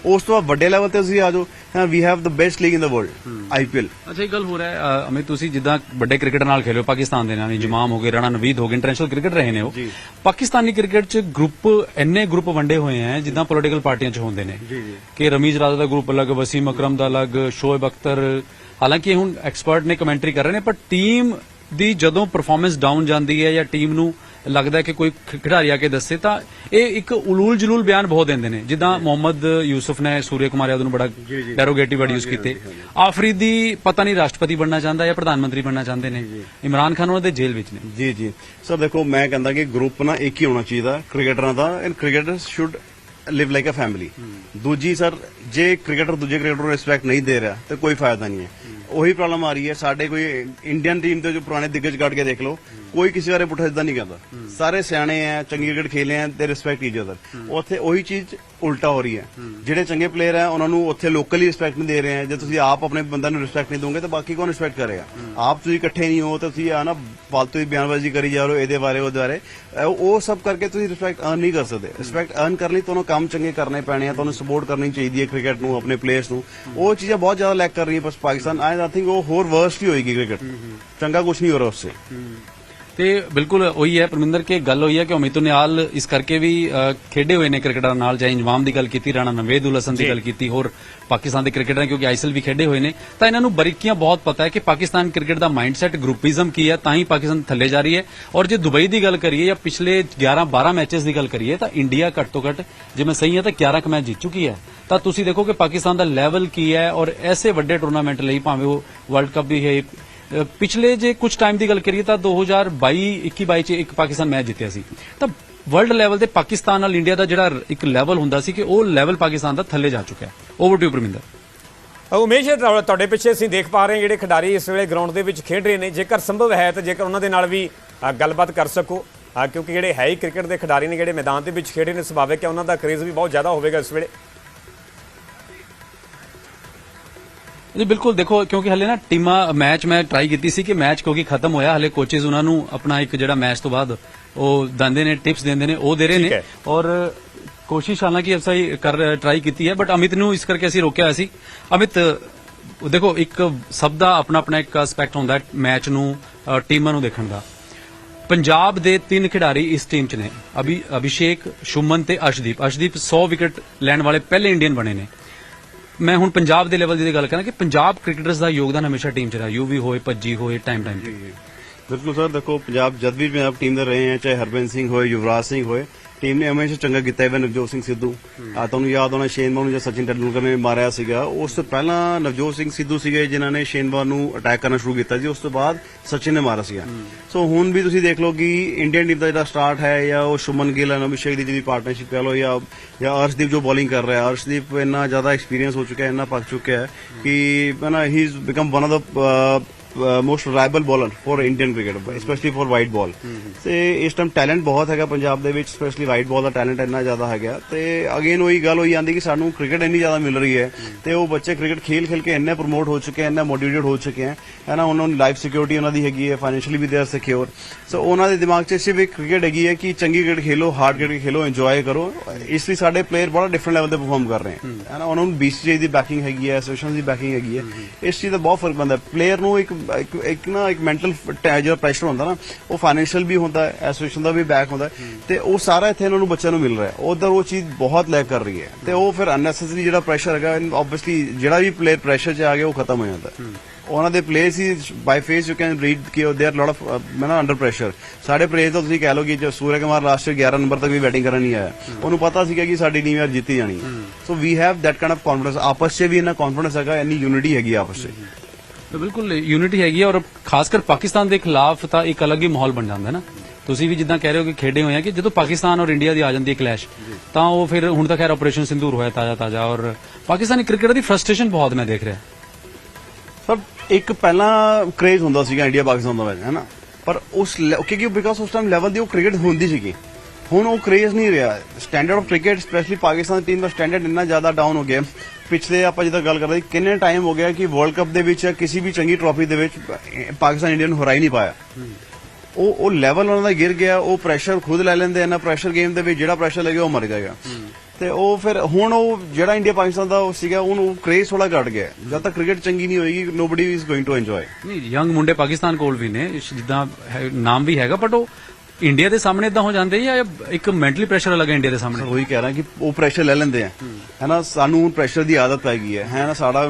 ਉਸ ਤੋਂ ਬਾਅਦ ਵੱਡੇ ਲੈਵਲ ਤੇ ਅਸੀਂ ਆ ਜਾਓ we have the best league in the world IPL ਅੱਛਾ ਇੱਕ ਗੱਲ ਹੋ ਰਿਹਾ ਹੈ ਅਮਿਤ ਤੁਸੀਂ ਜਿੱਦਾਂ ਵੱਡੇ ਕ੍ਰਿਕਟਰ ਨਾਲ ਖੇਲਿਓ ਪਾਕਿਸਤਾਨ ਦੇ ਨਾਲ ਜਮਾਮ ਹੋ ਗਏ ਰਾਣਾ ਨਵੀਦ ਹੋ ਗਏ ਇੰਟਰਨੈਸ਼ਨਲ ਕ੍ਰਿਕਟ ਰਹੇ ਨੇ ਉਹ। ਪਾਕਿਸਤਾਨੀ ਕ੍ਰਿਕਟ 'ਚ ਗਰੁੱਪ ਇੰਨੇ ਗਰੁੱਪ ਵੰਡੇ ਹੋਏ ਹੈ ਜਿੱਦਾਂ ਪੋਲੀਟੀਕਲ ਪਾਰਟੀਆਂ 'ਚ ਹੁੰਦੇ ਨੇ। ਕਿ ਰਮੀਜ਼ ਰਾਜ਼ਾ ਦਾ ਗਰੁੱਪ ਅਲੱਗ ਵਸੀਮ ਅਕਰਮ ਦਾ ਅਲੱਗ ਸ਼ੋਇਬ ਅਖਤਰ ਹਾਲਾਂਕਿ ਹੁਣ ਐਕਸਪਰਟ ਨੇ ਕਮੈਂਟਰੀ ਕਰ ਰਹੇ ਨੇ ਪਰ ਟੀਮ ਦੀ ਜਦੋਂ ਪਰਫਾਰਮੈਂਸ ਡਾਊਨ ਜਾਂਦੀ ਹੈ ਜਾਂ ਟੀਮ ਨੂੰ ਲੱਗਦਾ ਕਿ ਕੋਈ ਖਿਡਾਰੀ ਆ ਕੇ ਦੱਸੇ ਤਾਂ ਇਹ ਇੱਕ ਉਲੂਲ ਜਲੂਲ ਬਿਆਨ ਬਹੁਤ ਦਿੰਦੇ ਨੇ। ਜਿੱਦਾਂ ਮੁਹੰਮਦ ਯੂਸਫ ਨੇ ਸੂਰਿਆ ਕੁਮਾਰ ਯਾਦਵ ਨੂੰ ਬੜਾ ਡੈਰੋਗੇਟਿਵ ਵਰਡ ਯੂਜ਼ ਕੀਤੇ। ਆਫਰੀਦੀ ਪਤਾ ਨਹੀਂ ਰਾਸ਼ਟਰਪਤੀ ਬਣਨਾ ਚਾਹੁੰਦਾ ਜਾਂ ਪ੍ਰਧਾਨ ਮੰਤਰੀ ਬਣਨਾ ਚਾਹੁੰਦੇ ਨੇ। ਇਮਰਾਨ ਖਾਨ ਉਹਨਾਂ ਦੇ ਜੇਲ੍ਹ ਵਿੱਚ ਨੇ। ਜੀ ਜੀ। ਸਰ ਦੇਖੋ ਮੈਂ ਕਹਿੰਦਾ ਕਿ ਗਰੁੱਪ ਨਾ ਇੱਕ ਹੀ ਹੋਣਾ ਚਾਹੀਦਾ ਕ੍ਰਿਕਟਰਾਂ ਦਾ and cricketers should live like a family ਦੂਜੀ ਸਰ ਜੇ ਕ੍ਰਿਕਟਰ ਦੂਜੇ ਕ੍ਰਿਕਟਰ ਨੂੰ ਰਿਸਪੈਕਟ ਨਹੀਂ ਦੇ ਰਿਹਾ, ਤੇ ਕੋਈ ਫਾਇਦਾ ਨਹੀਂ ਹੈ। ਉਹੀ ਪ੍ਰੋਬਲਮ ਆ ਰਹੀ ਹੈ, ਸਾਡੇ ਕੋਈ ਇੰਡੀਅਨ ਟੀਮ ਦੇ ਜੋ ਪੁਰਾਣੇ ਦਿੱਗਜ ਕੱਢ ਕੇ ਦੇਖ ਲਓ ਕੋਈ ਕਿਸੇ ਬਾਰੇ ਪੁੱਠਾ ਸਿੱਧਾ ਨਹੀਂ ਕਰਦਾ। ਸਾਰੇ ਸਿਆਣੇ ਆ ਚੰਗੀ ਕ੍ਰਿਕਟ ਖੇਲੇ ਆ ਤੇ ਰਿਸਪੈਕਟ ਈਚ ਅਦਰ ਉੱਥੇ ਉਹੀ ਚੀਜ਼ ਉਲਟਾ ਹੋ ਰਹੀ ਹੈ। ਜਿਹੜੇ ਚੰਗੇ ਪਲੇਅਰ ਆ ਉਹਨਾਂ ਨੂੰ ਉੱਥੇ ਲੋਕਲੀ ਰਿਸਪੈਕਟ ਨਹੀਂ ਦੇ ਰਹੇ ਆ। ਜੇ ਤੁਸੀਂ ਆਪ ਆਪਣੇ ਬੰਦਿਆਂ ਨੂੰ ਰਿਸਪੈਕਟ ਨਹੀਂ ਦੋਗੇ ਤਾਂ ਬਾਕੀ ਕੌਣ ਰਿਸਪੈਕਟ ਕਰੇਗਾ ਆਪ ਤੁਸੀਂ ਇਕੱਠੇ ਨਹੀਂ ਹੋ ਤਾਂ ਤੁਸੀਂ ਆ ਨਾ ਫालतू ਦੀ ਬਿਆਨਬਾਜ਼ੀ ਕਰੀ ਜਾ ਰਹੇ ਹੋ ਇਹਦੇ ਬਾਰੇ ਉਹਦੇ ਬਾਰੇ। ਉਹ ਸਭ ਕਰਕੇ ਤੁਸੀਂ ਰਿਸਪੈਕਟ ਅਰਨ ਨਹੀਂ ਕਰ ਸਕਦੇ। ਰਿਸਪੈਕਟ ਅਰਨ ਕਰਨ ਲਈ ਤੁਹਾਨੂੰ ਕੰਮ ਚੰਗੇ ਕਰਨੇ ਪੈਣੇ ਆ ਤੁਹਾਨੂੰ ਸਪੋਰਟ ਕਰਨੀ ਚਾਹੀਦੀ ਹੈ ਕ੍ਰਿਕਟ ਨੂੰ ਆਪਣੇ ਪਲੇਅਰਸ ਨੂੰ। ਉਹ ਚੀਜ਼ਾਂ ਬਹੁਤ ਜ਼ਿਆਦਾ ਲੈਕ ਕਰ ਰਹੀ ਹੈ ਬਸ ਪਾਕਿਸਤਾਨ। ਆਈ ਥਿੰਕ ਉਹ ਹੋਰ ਵਰਸਟ ਹੀ ਹੋਏਗੀ ਕ੍ਰਿਕਟ ਚੰਗਾ ਕੁਝ ਨਹੀਂ ਹੋ ਰਿਹਾ ਉਸਸੇ। ਤੇ ਬਿਲਕੁਲ ਉਹੀ ਹੈ ਪਰਮਿੰਦਰ ਕੇ ਗੱਲ ਹੋਈ ਹੈ ਕਿ ਅਮਿਤ ਨਿਹਾਲ ਇਸ ਕਰਕੇ ਵੀ ਖੇਡੇ ਹੋਏ ਨੇ ਕ੍ਰਿਕਟਰਾਂ ਨਾਲ ਚਾਹੇ ਇੰਜਮਾਮ ਦੀ ਗੱਲ ਕੀਤੀ ਰਾਣਾ ਨਵੇਦ ਉਲ ਹਸਨ ਦੀ ਗੱਲ ਕੀਤੀ ਹੋਰ ਪਾਕਿਸਤਾਨ ਦੇ ਕ੍ਰਿਕਟਰਾਂ ਕਿਉਂਕਿ ਆਈਐਸਐਲ ਵੀ ਖੇਡੇ ਹੋਏ ਨੇ। ਤਾਂ ਇਹਨਾਂ ਨੂੰ ਬਰੀਕੀਆਂ ਬਹੁਤ ਪਤਾ ਹੈ ਕਿ ਪਾਕਿਸਤਾਨ ਕ੍ਰਿਕਟ ਦਾ ਮਾਈਂਡਸੈਟ ਗਰੁੱਪਿਜ਼ਮ ਕੀ ਹੈ ਤਾਂ ਹੀ ਪਾਕਿਸਤਾਨ ਥੱਲੇ ਜਾ ਰਹੀ ਹੈ। ਔਰ ਜੇ ਦੁਬਈ ਦੀ ਗੱਲ ਕਰੀਏ ਜਾਂ ਪਿਛਲੇ 11 12 ਮੈਚਸ ਦੀ ਗੱਲ ਕਰੀਏ ਤਾਂ ਇੰਡੀਆ ਘੱਟ ਤੋਂ ਘੱਟ ਜੇ ਮੈਂ ਸਹੀ ਹਾਂ ਤਾਂ 11 ਕ ਮੈਚ ਜਿੱਤ ਚੁੱਕੀ ਹੈ। ਤਾਂ ਤੁਸੀਂ ਦੇਖੋ ਕਿ ਪਾਕਿਸਤਾਨ ਦਾ ਲੈਵਲ ਕੀ ਹੈ ਔਰ ਐਸੇ ਵੱਡੇ ਟੂਰਨਾਮੈਂਟ ਲਈ ਭਾਵੇਂ ਉਹ ਵਰਲਡ ਕੱਪ ਵੀ ਹੈ ਪਿਛਲੇ ਜੇ ਕੁਝ ਟਾਈਮ ਦੀ ਗੱਲ ਕਰੀਏ ਤਾਂ 2022 21 22 ਚ ਇੱਕ ਪਾਕਿਸਤਾਨ ਮੈਚ ਜਿੱਤਿਆ ਸੀ। ਤਾਂ ਵਰਲਡ ਲੈਵਲ ਤੇ ਪਾਕਿਸਤਾਨ ਨਾਲ ਇੰਡੀਆ ਦਾ ਜਿਹੜਾ ਇੱਕ ਲੈਵਲ ਹੁੰਦਾ ਸੀ ਕਿ ਉਹ ਲੈਵਲ ਪਾਕਿਸਤਾਨ ਦਾ ਥੱਲੇ ਜਾ ਚੁੱਕਿਆ। ਹੈ ਓਵਰ ਟੂ ਪਰਮਿੰਦਰ। ਉਮੇਸ਼ ਤੁਹਾਡੇ ਪਿੱਛੇ ਅਸੀਂ ਦੇਖ ਪਾ ਰਹੇ ਹਾਂ ਜਿਹੜੇ ਖਿਡਾਰੀ ਇਸ ਵੇਲੇ ਗਰਾਊਂਡ ਦੇ ਵਿੱਚ ਖੇਡ ਰਹੇ ਨੇ। ਜੇਕਰ ਸੰਭਵ ਹੈ ਤਾਂ ਜੇਕਰ ਉਹਨਾਂ ਦੇ ਨਾਲ ਵੀ ਗੱਲਬਾਤ ਕਰ ਸਕੋ। ਕਿਉਂਕਿ ਜਿਹੜੇ ਹੈ ਹੀ ਕ੍ਰਿਕਟ ਦੇ ਖਿਡਾਰੀ ਨੇ ਜਿਹੜੇ ਮੈਦਾਨ ਦੇ ਵਿੱਚ ਖੇਡੇ ਨੇ, ਸੁਭਾਵਿਕ ਹੈ ਉਹਨਾਂ ਦਾ ਕਰੇਜ਼ ਵੀ ਬਹੁਤ ਜ਼ਿਆਦਾ ਹੋਵੇਗਾ ਇਸ ਵੇਲੇ। ਜੀ ਬਿਲਕੁਲ ਦੇਖੋ ਕਿਉਂਕਿ ਹਲੇ ਨਾ ਟੀਮਾਂ ਮੈਚ ਮੈਂ ਟਰਾਈ ਕੀਤੀ ਸੀ ਕਿ ਮੈਚ ਕਿਉਂਕਿ ਖਤਮ ਹੋਇਆ ਹਲੇ ਕੋਚਿਸ ਉਹਨਾਂ ਨੂੰ ਆਪਣਾ ਇੱਕ ਜਿਹੜਾ ਮੈਚ ਤੋਂ ਬਾਅਦ ਉਹ ਦਿੰਦੇ ਨੇ ਟਿਪਸ ਦਿੰਦੇ ਨੇ ਉਹ ਦੇ ਰਹੇ ਨੇ। ਔਰ ਕੋਸ਼ਿਸ਼ ਹਾਲਾਂਕਿ ਅਸਾਈ ਕਰ ਟਰਾਈ ਕੀਤੀ ਹੈ ਬਟ ਅਮਿਤ ਨੂੰ ਇਸ ਕਰਕੇ ਅਸੀਂ ਰੋਕਿਆ ਹੋਇਆ ਸੀ। ਅਮਿਤ ਦੇਖੋ ਇੱਕ ਸਭ ਦਾ ਆਪਣਾ ਆਪਣਾ ਇੱਕ ਐਸਪੈਕਟ ਹੁੰਦਾ ਹੈ ਮੈਚ ਨੂੰ ਟੀਮਾਂ ਨੂੰ ਦੇਖਣ ਦਾ। ਪੰਜਾਬ ਦੇ ਤਿੰਨ ਖਿਡਾਰੀ ਇਸ ਟੀਮ 'ਚ ਨੇ। ਅਭੀ ਅਭਿਸ਼ੇਕ ਸ਼ੁਮਨ ਤੇ ਅਸ਼ਦੀਪ ਅਸ਼ਦੀਪ 100 ਵਿਕਟ ਲੈਣ ਵਾਲੇ ਪਹਿਲੇ ਇੰਡੀਅਨ ਬਣੇ ਨੇ। ਮੈਂ ਹੁਣ ਪੰਜਾਬ ਦੇ ਲੈਵਲ ਦੀ ਗੱਲ ਕਰਾਂ ਕਿ ਪੰਜਾਬ ਕ੍ਰਿਕਟਰਸ ਦਾ ਯੋਗਦਾਨ ਹਮੇਸ਼ਾ ਟੀਮ 'ਚ ਰਿਹਾ। ਯੂ ਵੀ ਹੋਏ, ਭੱਜੀ ਹੋਏ ਟਾਈਮ ਟਾਈਮ ਤੇ। ਬਿਲਕੁਲ ਸਰ, ਦੇਖੋ, ਪੰਜਾਬ ਜਦ ਵੀ ਪੰਜਾਬ ਟੀਮ ਦੇ ਰਹੇ ਹੈ, ਚਾਹੇ ਹਰਬੰਸ ਸਿੰਘ ਹੋਏ, ਯੁਵਰਾਜ ਸਿੰਘ ਹੋਏ ਟੀਮ ਨੇ ਹਮੇਸ਼ਾ ਚੰਗਾ ਕੀਤਾ ਹੈ ਨਵਜੋਤ ਸਿੰਘ ਸਿੱਧੂ। ਆ ਤੁਹਾਨੂੰ ਯਾਦ ਹੋਣਾ ਸ਼ੇਨ ਬਾਨੂ ਜਾਂ ਸਚਿਨ ਤੇਂਦੁਲਕਰ ਨੇ ਮਾਰਿਆ ਸੀਗਾ। ਉਸ ਤੋਂ ਪਹਿਲਾਂ ਨਵਜੋਤ ਸਿੰਘ ਸਿੱਧੂ ਸੀਗੇ ਜਿਨ੍ਹਾਂ ਨੇ ਸ਼ੇਨ ਬਾਨੂ ਨੂੰ ਅਟੈਕ ਕਰਨਾ ਸ਼ੁਰੂ ਕੀਤਾ ਜੀ ਉਸ ਤੋਂ ਬਾਅਦ ਸਚਿਨ ਨੇ ਮਾਰਿਆ ਸੀਗਾ। ਸੋ ਹੁਣ ਵੀ ਤੁਸੀਂ ਦੇਖ ਲਓ ਕਿ ਇੰਡੀਅਨ ਟੀਮ ਦਾ ਜਿਹੜਾ ਸਟਾਰਟ ਹੈ ਜਾਂ ਉਹ ਸ਼ੁਮਨ ਗਿੱਲ and ਅਭਿਸ਼ੇਕ ਦੀ ਜਿਹੜੀ ਪਾਰਟਨਰਸ਼ਿਪ ਕਹ ਲਓ ਜਾਂ ਜਾਂ ਅਰਸ਼ਦੀਪ ਜੋ ਬੋਲਿੰਗ ਕਰ ਰਿਹਾ ਹੈ ਅਰਸ਼ਦੀਪ ਇੰਨਾ ਜ਼ਿਆਦਾ ਐਕਸਪੀਰੀਅੰਸ ਹੋ ਚੁੱਕਾ ਹੈ ਇੰਨਾ ਪੱਕ ਚੁੱਕਿਆ ਹੈ ਕਿ ਨਾ he is become one of the most reliable bowler for Indian cricket specially for white ball ਤੇ ਇਸ ਟਾਈਮ ਟੈਲੈਂਟ ਬਹੁਤ ਹੈਗਾ ਪੰਜਾਬ ਦੇ ਵਿੱਚ ਸਪੈਸ਼ਲੀ ਵਾਈਟ ਬਾਲ ਦਾ ਟੈਲੈਂਟ ਇੰਨਾ ਜ਼ਿਆਦਾ ਹੈਗਾ। ਤੇ ਅਗੇਨ ਉਹੀ ਗੱਲ ਹੋਈ ਜਾਂਦੀ ਕਿ ਸਾਨੂੰ ਕ੍ਰਿਕਟ ਇੰਨੀ ਜ਼ਿਆਦਾ ਮਿਲ ਰਹੀ ਹੈ। ਤੇ ਉਹ ਬੱਚੇ ਕ੍ਰਿਕਟ ਖੇਲ ਖੇਲ ਕੇ ਇੰਨੇ ਪ੍ਰਮੋਟ ਹੋ ਚੁੱਕੇ ਇੰਨਾ ਮੋਟੀਵੇਟਡ ਹੋ ਚੁੱਕੇ ਹੈ ਨਾ, ਉਹਨਾਂ ਨੂੰ ਲਾਈਫ ਸਿਕਿਉਰਿਟੀ ਉਹਨਾਂ ਦੀ ਹੈਗੀ ਹੈ financially we they are secure ਸੋ ਉਹਨਾਂ ਦੇ ਦਿਮਾਗ 'ਚ ਸਿਰਫ ਇੱਕ ਕ੍ਰਿਕਟ ਹੈਗੀ ਹੈ ਕਿ ਚੰਗੀ ਕ੍ਰਿਕਟ ਖੇਲੋ ਹਾਰਡ ਕ੍ਰਿਕਟ ਖੇਲੋ ਇੰਜੋਏ ਕਰੋ। ਇਸ ਲਈ ਸਾਡੇ ਪਲੇਅਰ ਬੜਾ ਡਿਫਰੈਂਟ ਲੈਵਲ ਤੇ ਪਰਫਾਰਮ ਕਰ ਰਹੇ ਹਨ। ਹੈ ਨਾ, ਉਹਨਾਂ ਨੂੰ BCCI ਦੀ ਬੈਕਿੰਗ ਹੈਗੀ ਹੈ ਐਸੋਸੀਏਸ਼ਨ ਦੀ ਬੈਕਿੰਗ ਹੈਗੀ ਹੈ। ਇਸ ਚੀਜ਼ ਦਾ ਬਹੁਤ ਫ਼ਰਕ ਪੈਂਦਾ। ਪਲੇਅਰ ਨੂੰ ਇੱਕ ਇੱਕ- ਇੱਕ ਨਾ ਇੱਕ ਮੈਂਟਲ ਜਿਹੜਾ ਪ੍ਰੈਸ਼ਰ ਹੁੰਦਾ ਨਾ ਉਹ ਫਾਈਨੈਂਸ਼ੀਅਲ ਵੀ ਹੁੰਦਾ ਹੈ ਐਸੋਸੀਏਸ਼ਨ ਦਾ ਵੀ ਬੈਕ ਹੁੰਦਾ ਤੇ ਉਹ ਸਾਰਾ ਇੱਥੇ ਇਹਨਾਂ ਨੂੰ ਬੱਚਿਆਂ ਨੂੰ ਮਿਲ ਰਿਹਾ ਹੈ। ਉਧਰ ਉਹ ਚੀਜ਼ ਬਹੁਤ ਲੈ ਕਰ ਰਹੀ ਹੈ। ਤੇ ਉਹ ਫਿਰ ਅਨਨੈਸੈਸਰੀ ਜਿਹੜਾ ਪ੍ਰੈਸ਼ਰ ਹੈਗਾ ਆਬਵੀਅਸਲੀ ਜਿਹੜਾ ਵੀ ਪਲੇਅਰ ਪ੍ਰੈਸ਼ਰ 'ਚ ਆ ਗਿਆ ਉਹ ਖਤਮ ਹੋ ਜਾਂਦਾ। ਉਹਨਾਂ ਦੇ place he by face you can read ਕਿ ਦੇ ਆਰ ਲੋਟ ਆਫ ਮੈਂ ਨਾ ਅੰਡਰ ਪ੍ਰੈਸ਼ਰ ਸਾਡੇ ਪਲੇਸ ਤਾਂ ਤੁਸੀਂ ਕਹਿ ਲਓ ਕਿ ਜੋ ਸੂਰਜ ਕੁਮਾਰ ਲਾਸਟ 11 ਨੰਬਰ ਤੱਕ ਵੀ ਬੈਟਿੰਗ ਕਰਨ ਨਹੀਂ ਆਇਆ। ਉਹਨੂੰ ਪਤਾ ਸੀਗਾ ਕਿ ਸਾਡੀ ਟੀਮ ਯਾਰ ਜਿੱਤੀ ਜਾਣੀ so we have that kind of confidence ਆਪਸ 'ਚ ਵੀ ਇਹਨਾਂ ਕੌਨਫੀਡੈਂਸ ਹੈਗਾ ਇੰਨੀ ਯੂਨਿਟੀ ਹੈਗੀ ਆਪਸ 'ਚ। ਬਿਲਕੁਲ ਯੂਨਿਟੀ ਹੈਗੀ ਹੈ ਔਰ ਖਾਸ ਕਰ ਪਾਕਿਸਤਾਨ ਦੇ ਖਿਲਾਫ ਤਾਂ ਇੱਕ ਅਲੱਗ ਹੀ ਮਾਹੌਲ ਬਣ ਜਾਂਦਾ ਹੈ ਨਾ। ਤੁਸੀਂ ਵੀ ਜਿੱਦਾਂ ਕਹਿ ਰਹੇ ਹੋ ਕਿ ਖੇਡੇ ਹੋਏ ਆ ਕਿ ਜਦੋਂ ਪਾਕਿਸਤਾਨ ਔਰ ਇੰਡੀਆ ਦੀ ਆ ਜਾਂਦੀ ਹੈ ਕਲੈਸ਼ ਤਾਂ ਉਹ ਫਿਰ ਹੁਣ ਤਾਂ ਖੈਰ ਆਪਰੇਸ਼ਨ ਸਿੰਦੂਰ ਹੋਇਆ ਤਾਜ਼ਾ ਤਾਜ਼ਾ ਔਰ ਪਾਕਿਸਤਾਨੀ ਕ੍ਰਿਕਟ ਦੀ ਫਰਸਟ੍ਰੇਸ਼ਨ ਬਹੁਤ ਮੈਂ ਦੇਖ ਰਿਹਾ। ਸਰ ਇੱਕ ਪਹਿਲਾਂ ਕ੍ਰੇਜ਼ ਹੁੰਦਾ ਸੀਗਾ ਇੰਡੀਆ ਪਾਕਿਸਤਾਨ ਦਾ ਵਿੱਚ ਹੈਨਾ ਪਰ ਉਸ ਕਿਉਂਕਿ ਬਿਕਾਜ਼ ਉਸ ਟਾਈਮ ਲੈਵਲ ਦੀ ਉਹ ਕ੍ਰਿਕਟ ਹੁੰਦੀ ਸੀਗੀ। ਹੁਣ ਉਹ ਕ੍ਰੇਜ਼ ਨਹੀਂ ਰਿਹਾ। Standard of cricket specially Pakistan team the standard ਇੰਨਾ ਜ਼ਿਆਦਾ ਡਾਊਨ ਹੋ ਗਿਆ। ਪਿਛਲੇ ਆਪਾਂ ਜਿੱਦਾਂ ਗੱਲ ਕਰਦੇ, ਕਿੰਨੇ ਟਾਈਮ ਹੋ ਗਿਆ ਕਿ ਵਰਲਡ ਕੱਪ ਦੇ ਵਿੱਚ ਕਿਸੇ ਵੀ ਚੰਗੀ ਟਰਾਫੀ ਦੇ ਵਿੱਚ ਪਾਕਿਸਤਾਨ ਇੰਡੀਆ ਨੂੰ ਹਰਾ ਹੀ ਨਹੀਂ ਪਾਇਆ। ਉਹ ਉਹ ਲੈਵਲ ਉਹਨਾਂ ਦਾ ਗਿਰ ਗਿਆ, ਉਹ ਪ੍ਰੈਸ਼ਰ ਖੁਦ ਲੈ ਲੈਂਦੇ ਇਹਨਾਂ ਪ੍ਰੈਸ਼ਰ ਗੇਮ ਦੇ ਵਿੱਚ ਜਿਹੜਾ ਪ੍ਰੈਸ਼ਰ ਲੱਗਿਆ ਉਹ ਮਰ ਜਾਏਗਾ ਤੇ ਉਹ ਫਿਰ ਹੁਣ ਉਹ ਜਿਹੜਾ ਇੰਡੀਆ ਪਾਕਿਸਤਾਨ ਦਾ ਉਹ ਸੀਗਾ, ਉਹਨੂੰ ਕ੍ਰੇਜ਼ ਥੋੜਾ ਘਟ ਗਿਆ। ਜਦ ਤੱਕ ਕ੍ਰਿਕਟ ਚੰਗੀ ਨਹੀਂ ਹੋਏਗੀ nobody is going to enjoy ਨਹੀਂ ਯੰਗ ਮੁੰਡੇ ਪਾਕਿਸਤਾਨ ਕੋਲ ਵੀ ਨੇ, ਜਿੱਦਾਂ ਨਾਮ ਵੀ ਹੈਗਾ ਬਟ ਉਹ ਇੰਡੀਆ ਦੇ ਸਾਹਮਣੇ ਇਦਾਂ ਹੋ ਜਾਂਦੇ ਜਾਂ ਇੱਕ ਮੈਂਟਲੀ ਪ੍ਰੈਸ਼ਰ ਅਲੱਗ ਇੰਡੀਆ ਦੇ ਸਾਹਮਣੇ? ਉਹੀ ਕਹਿ ਰਿਹਾ ਕਿ ਉਹ ਪ੍ਰੈਸ਼ਰ ਲੈ ਲੈਂਦੇ ਆ। ਹੈਨਾ, ਸਾਨੂੰ ਹੁਣ ਪ੍ਰੈਸ਼ਰ ਦੀ ਆਦਤ ਪੈ ਗਈ ਹੈ। ਹੈਨਾ ਸਾਡਾ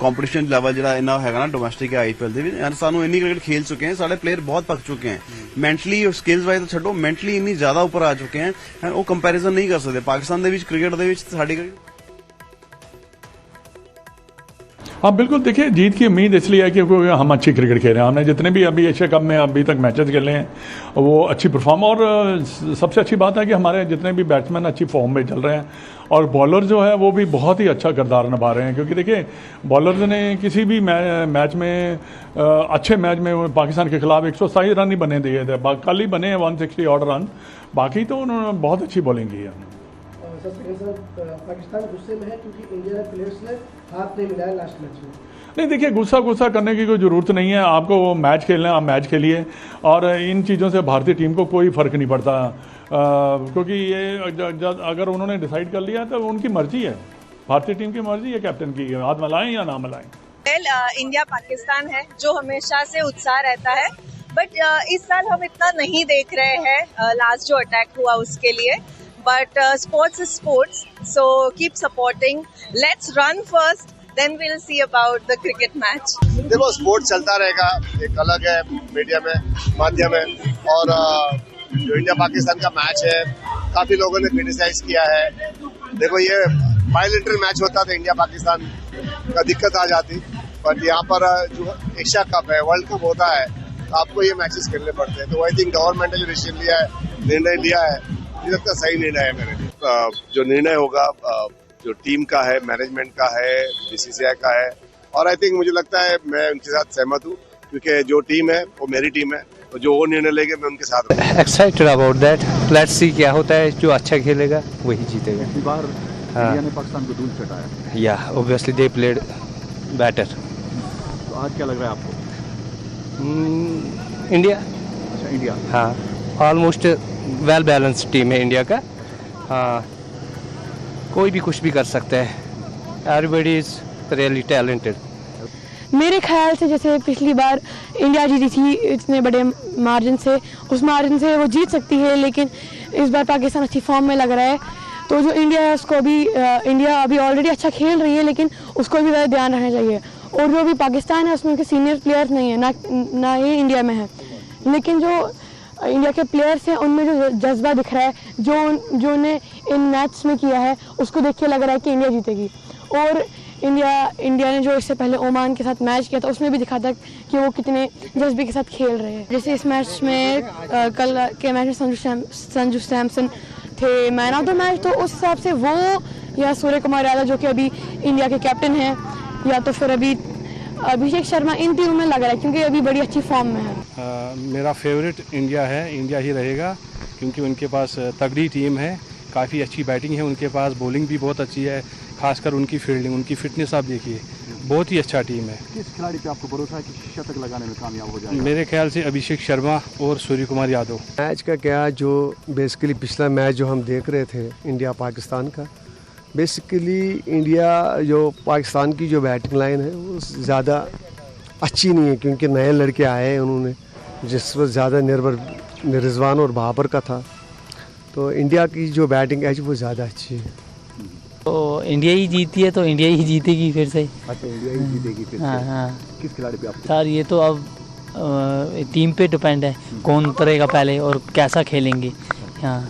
ਕੰਪੀਟੀਸ਼ਨ ਲੈਵਲ ਜਿਹੜਾ ਇੰਨਾ ਹੈਗਾ ਨਾ ਡੋਮੈਸਟਿਕ ਆਈਪੀਐਲ ਦੇ ਵਿੱਚ and ਸਾਨੂੰ ਇੰਨੀ ਕ੍ਰਿਕਟ ਖੇਲ ਚੁੱਕੇ ਹਾਂ, ਸਾਡੇ ਪਲੇਅਰ ਬਹੁਤ ਪੱਕ ਚੁੱਕੇ ਹਨ ਮੈਂਟਲੀ ਔਰ ਸਕਿੱਲਸ ਵਾਈਜ਼ ਤਾਂ ਛੱਡੋ ਮੈਂਟਲੀ ਇੰਨੀ ਜ਼ਿਆਦਾ ਉੱਪਰ ਆ ਚੁੱਕੇ ਹੈ। ਉਹ ਕੰਪੈਰੀਜ਼ਨ ਨਹੀਂ ਕਰ ਸਕਦੇ। ਪਾਕਿਸਤਾਨ ਦੇ ਵਿੱਚ ਕ੍ਰਿਕਟ ਦੇ ਵਿੱਚ ਸਾਡੀ हाँ बिल्कुल देखिए, जीत की उम्मीद इसलिए है क्योंकि हम अच्छी क्रिकेट खेल रहे हैं। हमने जितने भी अभी एशिया कप में अभी तक मैचेस खेले हैं, वो अच्छी परफॉर्म और सबसे अच्छी बात है कि हमारे जितने भी बैट्समैन अच्छी फॉर्म में चल रहे हैं, और बॉलर जो है वो भी बहुत ही अच्छा किरदार निभा रहे हैं। क्योंकि देखिए बॉलर ने किसी भी मैच में अच्छे मैच में पाकिस्तान के खिलाफ एक सौ रन ही बने दिए थे। कल ही बने हैं वन सिक्सटी ऑड रन बाकी तो उन्होंने बहुत अच्छी बॉलिंग की है। सर सेकंड सर पाकिस्तान गुस्से में है क्योंकि इंडिया के प्लेयर्स ने हाथ नहीं मिलाया लास्ट मैच में। नहीं देखिए गुस्सा गुस्सा करने की कोई ज़रूरत नहीं है। आपको वो मैच खेलना है आप मैच खेलिए। और इन चीज़ों से भारतीय टीम को कोई फ़र्क नहीं पड़ता। क्योंकि ये ज- ज- अगर उन्होंने डिसाइड कर लिया तो उनकी मर्ज़ी है। भारतीय टीम की मर्ज़ी है कैप्टन की। हाथ मिलाएँ या ना मिलाएँ वेल इंडिया पाकिस्तान है जो हमेशा से उत्साह रहता है। बट इस साल हम इतना नहीं देख रहे हैं लास्ट जो अटैक हुआ उसके लिए। But sports is sports so keep supporting let's run first then will see about the cricket match देखो स्पोर्ट चलता रहेगा, एक अलग है मीडिया में, माध्यम है। और जो इंडिया पाकिस्तान का मैच है, काफ़ी लोगों ने क्रिटिसाइज किया है। देखो, ये बायोलिटरल मैच होता था इंडिया पाकिस्तान का, दिक्कत आ जाती। बट यहाँ पर जो एशिया कप है वर्ल्ड कप होता है तो आपको ये मैचेस खेलने पड़ते हैं। तो आई थिंक गवर्नमेंट ने जो डिसीज़न लिया है, निर्णय लिया है मुझे लगता है सही निर्णय है मेरे जो निर्णय होगा जो टीम का है मैनेजमेंट का है बीसीसीआई का है और आई थिंक मुझे लगता है मैं उनके साथ सहमत हूँ क्योंकि जो टीम है वो मेरी टीम है तो जो वो निर्णय लेंगे मैं उनके साथ excited about that let's see क्या होता है जो अच्छा खेलेगा वही जीतेगा। बार हाँ। इंडिया ने पाकिस्तान को दूर चटाया। या ऑब्वियसली दे प्लेड बेटर तो आज क्या लग रहा है आपको? इंडिया अच्छा इंडिया हाँ ऑलमोस्ट वेल बैलेंस टीम है इंडिया का। हाँ कोई भी कुछ भी कर सकता है। एवरीबडी इज़ रियली टैलेंटेड मेरे ख्याल से जैसे पिछली बार इंडिया जीती थी इतने बड़े मार्जिन से, उस मार्जिन से वो जीत सकती है, लेकिन इस बार पाकिस्तान अच्छी फॉर्म में लग रहा है। तो जो इंडिया है, उसको भी इंडिया अभी ऑलरेडी अच्छा खेल रही है, लेकिन उसको भी ज़्यादा ध्यान रखना चाहिए। और जो भी पाकिस्तान है, उसमें उनके सीनियर प्लेयर्स नहीं है, ना ना ही इंडिया में है। लेकिन जो इंडिया के प्लेयर्स हैं उनमें जो जज्बा दिख रहा है जो जो उन्हें इन मैच में किया है उसको देख के लग रहा है कि इंडिया जीतेगी। और इंडिया इंडिया ने जो इससे पहले ओमान के साथ मैच किया था उसमें भी दिखा था कि वो कितने जज्बे के साथ खेल रहे हैं। जैसे इस मैच में अ, कल के मैच में संजू संजू सैमसन थे मैन ऑफ़ द मैच तो उस हिसाब से वो या सूर्य कुमार यादव जो कि अभी इंडिया के कैप्टन हैं या तो फिर अभी अभिषेक शर्मा इन तीनों में लग रहा है क्योंकि अभी बड़ी अच्छी फॉर्म में है। मेरा फेवरेट इंडिया है इंडिया ही रहेगा क्योंकि उनके पास तगड़ी टीम है काफ़ी अच्छी बैटिंग है उनके पास बॉलिंग भी बहुत अच्छी है खासकर उनकी फील्डिंग उनकी फिटनेस आप देखिए बहुत ही अच्छा टीम है। किस खिलाड़ी पे आपको भरोसा है कि शतक लगाने में कामयाब हो जाएगा? मेरे ख्याल से अभिषेक शर्मा और सूर्य कुमार यादव। मैच का क्या जो बेसिकली पिछला मैच जो हम देख रहे थे इंडिया पाकिस्तान का बेसिकली इंडिया जो पाकिस्तान की जो बैटिंग लाइन है वो ज़्यादा अच्छी नहीं है क्योंकि नए लड़के आए हैं उन्होंने जिस पर ज़्यादा निर्भर रिजवान और बाबर का था। तो इंडिया की जो बैटिंग एज वो ज़्यादा अच्छी है। तो इंडिया ही जीती है तो इंडिया ही जीतेगी फिर से। अच्छा इंडिया ही जीतेगी फिर हाँ हाँ। किस खिलाड़ी पे आपको सर ये तो अब टीम पे डिपेंड है कौन उतरेगा पहले और कैसा खेलेंगे। हाँ।